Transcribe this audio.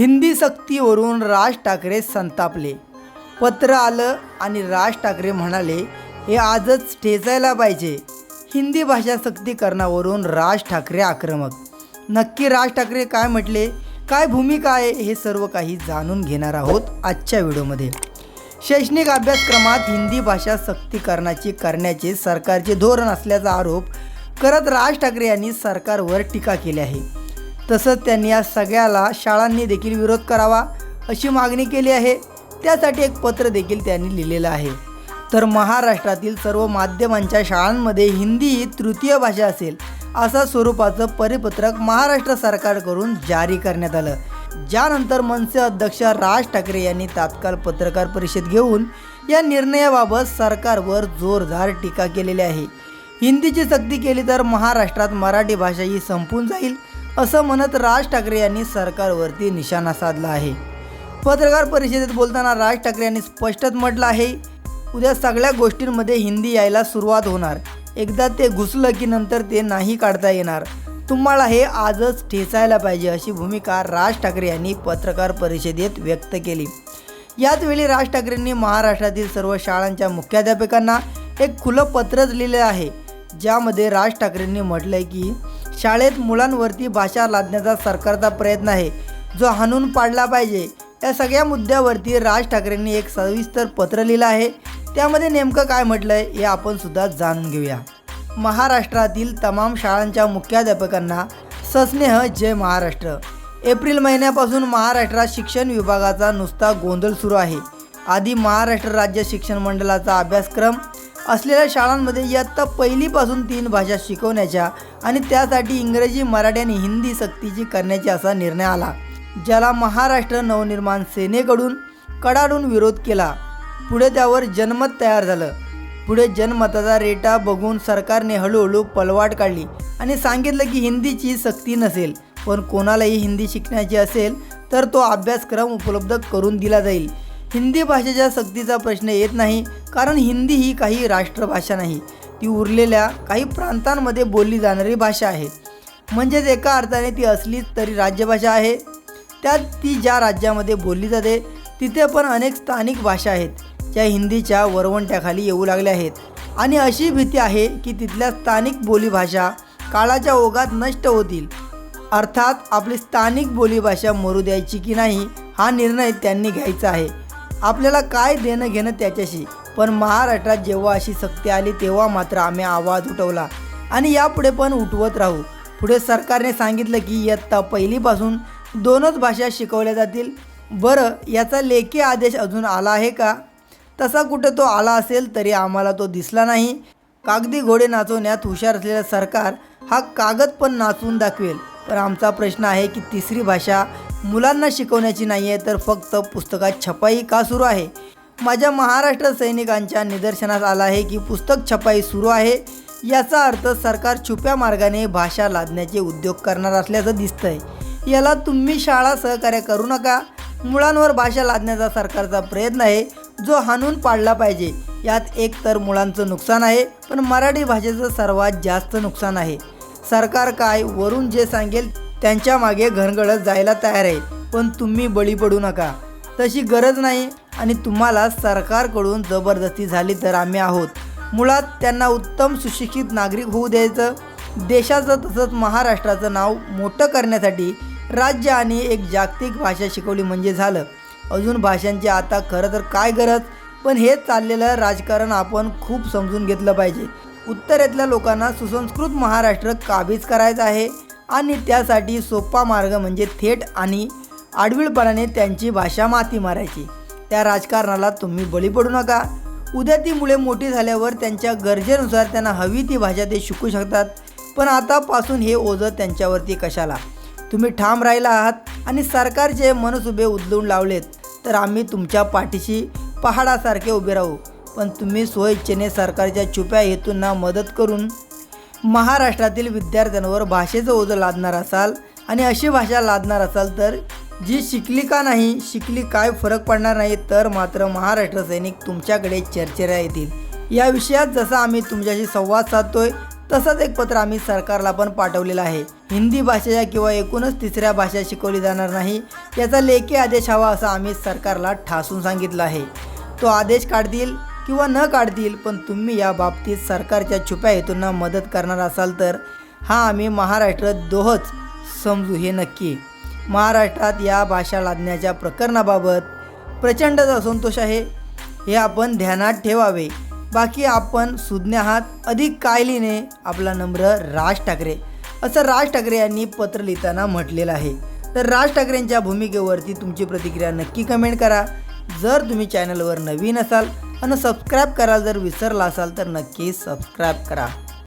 हिंदी सक्तीवरून राज ठाकरे संतापले. पत्र आलं आणि राज ठाकरे म्हणाले हे आजच ठेचायला पाहिजे. हिंदी भाषा सक्तीकरणावरून राज ठाकरे आक्रमक. नक्की राज ठाकरे काय म्हटले? काय भूमिका आहे? हे सर्व काही जाणून घेणार आहोत आजच्या व्हिडिओमध्ये. शैक्षणिक अभ्यासक्रमात हिंदी भाषा सक्तीकरणाची करण्याचे सरकारचे धोरण असल्याचा आरोप करत राज ठाकरे यांनी सरकारवर टीका केली आहे. तसंच त्यांनी या सगळ्याला शाळांनी देखील विरोध करावा अशी मागणी केली आहे. त्यासाठी एक पत्र देखील त्यांनी लिहिलेलं आहे. तर महाराष्ट्रातील सर्व माध्यमांच्या शाळांमध्ये हिंदी ही तृतीय भाषा असेल असा स्वरूपाचं परिपत्रक महाराष्ट्र सरकारकडून जारी करण्यात आलं. ज्यानंतर मनसे अध्यक्ष राज ठाकरे यांनी तात्काळ पत्रकार परिषद घेऊन या निर्णयाबाबत सरकारवर जोरदार टीका केलेली आहे. हिंदीची सक्ती केली तर महाराष्ट्रात मराठी भाषा ही संपून जाईल असं म्हणत राज ठाकरे यांनी सरकारवरती निशाणा साधला आहे. पत्रकार परिषदेत बोलताना राज ठाकरे यांनी स्पष्टच म्हटलं आहे उद्या सगळ्या गोष्टींमध्ये हिंदी यायला सुरुवात होणार. एकदा ते घुसलं की नंतर ते नाही काढता येणार. तुम्हाला हे आजच ठेचायला पाहिजे अशी भूमिका राज ठाकरे यांनी पत्रकार परिषदेत व्यक्त केली. याच वेळी राज ठाकरेंनी महाराष्ट्रातील सर्व शाळांच्या मुख्याध्यापकांना एक खुलं पत्रच लिहिलं आहे. ज्यामध्ये राज ठाकरेंनी म्हटलं आहे की शाळेत मुलांवरती भाषा लादण्याचा सरकारचा प्रयत्न आहे. जो हाणून पाडला पाहिजे. या सगळ्या मुद्द्यावरती राज ठाकरेंनी एक सविस्तर पत्र लिहिलं आहे. त्यामध्ये नेमकं काय म्हटलं आहे हे आपण सुद्धा जाणून घेऊया. महाराष्ट्रातील तमाम शाळांच्या मुख्याध्यापकांना सस्नेह जय महाराष्ट्र. एप्रिल महिन्यापासून महाराष्ट्रात शिक्षण विभागाचा नुसता गोंधळ सुरू आहे. आधी महाराष्ट्र राज्य शिक्षण मंडळाचा अभ्यासक्रम असलेल्या शाळांमध्ये इयत्ता पहिलीपासून तीन भाषा शिकवण्याच्या आणि त्यासाठी इंग्रजी मराठी आणि हिंदी सक्तीची करण्याची असा निर्णय आला ज्याला महाराष्ट्र नवनिर्माण सेनेकडून कडाडून विरोध केला. पुढे त्यावर जनमत तयार झालं. पुढे जनमताचा रेटा बघून सरकारने हळूहळू पलवाट काढली आणि सांगितलं की हिंदीची सक्ती नसेल पण कोणालाही हिंदी शिकण्याची असेल तर तो अभ्यासक्रम उपलब्ध करून दिला जाईल. हिंदी भाषेच्या सक्तीचा प्रश्न येत नाही कारण हिंदी ही काही राष्ट्रभाषा नाही. ती उरलेल्या काही प्रांतांमध्ये बोलली जाणारी भाषा आहे. म्हणजेच एका अर्थाने ती असलीच तरी राज्यभाषा आहे. त्यात ती ज्या राज्यामध्ये बोलली जाते तिथे पण अनेक स्थानिक भाषा आहेत ज्या हिंदीच्या वरवंट्याखाली येऊ लागल्या आहेत. आणि अशी भीती आहे की तिथल्या स्थानिक बोलीभाषा काळाच्या ओघात नष्ट होतील. अर्थात आपली स्थानिक बोलीभाषा मरू द्यायची की नाही हा निर्णय त्यांनी घ्यायचा आहे. आपल्याला काय देणं घेणं त्याच्याशी. पण महाराष्ट्रात जेव्हा अशी सक्ती आली तेव्हा मात्र आम्ही आवाज उठवला आणि यापुढे पण उठवत राहू. पुढे सरकारने सांगितलं की इयत्ता पहिलीपासून दोनच भाषा शिकवल्या जातील. बरं याचा लेखी आदेश अजून आला आहे का? तसा कुठे तो आला असेल तरी आम्हाला तो दिसला नाही. कागदी घोडे नाचवण्यात हुशार असलेलं सरकार हा कागद पण नाचवून दाखवेल. पण आमचा प्रश्न आहे की तिसरी भाषा मुलांना शिकवण्याची नाही आहे तर फक्त पुस्तकात छपाई का सुरू आहे? माझ्या महाराष्ट्र सैनिकांच्या निदर्शनास आलं आहे की पुस्तक छपाई सुरू आहे याचा अर्थ सरकार छुप्या मार्गाने भाषा लादण्याचे उद्योग करणार असल्याचं दिसतंय. याला तुम्ही शाळा सहकार्य करू नका. मुलांवर भाषा लादण्याचा सरकारचा प्रयत्न आहे जो हाणून पाडला पाहिजे. यात एक तर मुलांचं नुकसान आहे पण मराठी भाषेचं सर्वात जास्त नुकसान आहे. सरकार काय वरून जे सांगेल त्यांच्या मागे घरगडत जायला तयार आहे. पण तुम्ही बळी पडू नका. तशी गरज नाही आणि तुम्हाला सरकारकडून जबरदस्ती झाली तर आम्ही आहोत. मुळात त्यांना उत्तम सुशिक्षित नागरिक होऊ द्यायचं. देशाचं तसंच महाराष्ट्राचं नाव मोठं करण्यासाठी राज्य आणि एक जागतिक भाषा शिकवली म्हणजे झालं. अजून भाषांची आता खरं तर काय गरज? पण हे चाललेलं राजकारण आपण खूप समजून घेतलं पाहिजे. उत्तरेतल्या लोकांना सुसंस्कृत महाराष्ट्र काबीज करायचं आहे. आणि त्यासाठी सोपा मार्ग म्हणजे थेट आणि आडविळपणाने त्यांची भाषा माती मारायची. त्या राजकारणाला तुम्ही बळी पडू नका. उद्या ती मुले मोठी झाल्यावर त्यांच्या गरजेनुसार त्यांना हवी ती भाषा ते शिकू शकतात. पण आतापासून हे ओझं त्यांच्यावरती कशाला? तुम्ही ठाम राहिला आहात आणि सरकारचे मनसुबे उदलून लावलेत तर आम्ही तुमच्या पाठीशी पहाडासारखे उभे राहू. पण तुम्ही स्वइच्छेने सरकारच्या छुप्या हेतूंना मदत करून महाराष्ट्रातील विद्यार्थ्यांवर भाषेचं ओझं लादणार असाल आणि अशी भाषा लादणार असाल तर जी शिकली का नाही शिकली काय फरक पडणार नाही तर मात्र महाराष्ट्र सैनिक तुमच्याकडे चर्चेला येतील. या विषयात जसा आम्ही तुमच्याशी संवाद साधतोय तसंच एक पत्र आम्ही सरकारला पण पाठवलेलं आहे. हिंदी भाषेच्या किंवा एकूणच तिसऱ्या भाषा शिकवली जाणार नाही याचा लेखी आदेश हवा असं आम्ही सरकारला ठासून सांगितलं आहे. तो आदेश काढतील किंवा न काढतील पण तुम्ही या बाबतीत सरकारच्या छुप्या हेतूंना मदत करणार असाल तर हा आम्ही महाराष्ट्र दोहच समजू हे नक्की. महाराष्ट्रात या भाषा लादण्याच्या प्रकरणाबाबत प्रचंडच असंतोष आहे. हे आपण ध्यानात ठेवावे. बाकी आपण सुज्ञ आहात. अधिक काय लिहिणे आपला नम्र राज ठाकरे. असं राज ठाकरे यांनी पत्र लिहिताना म्हटलेलं आहे. तर राज ठाकरेंच्या भूमिकेवरती तुमची प्रतिक्रिया नक्की कमेंट करा. जर तुम्ही चॅनलवर नवीन असाल आणि सबस्क्राईब करायला जर विसरला असाल तर नक्की सबस्क्राईब करा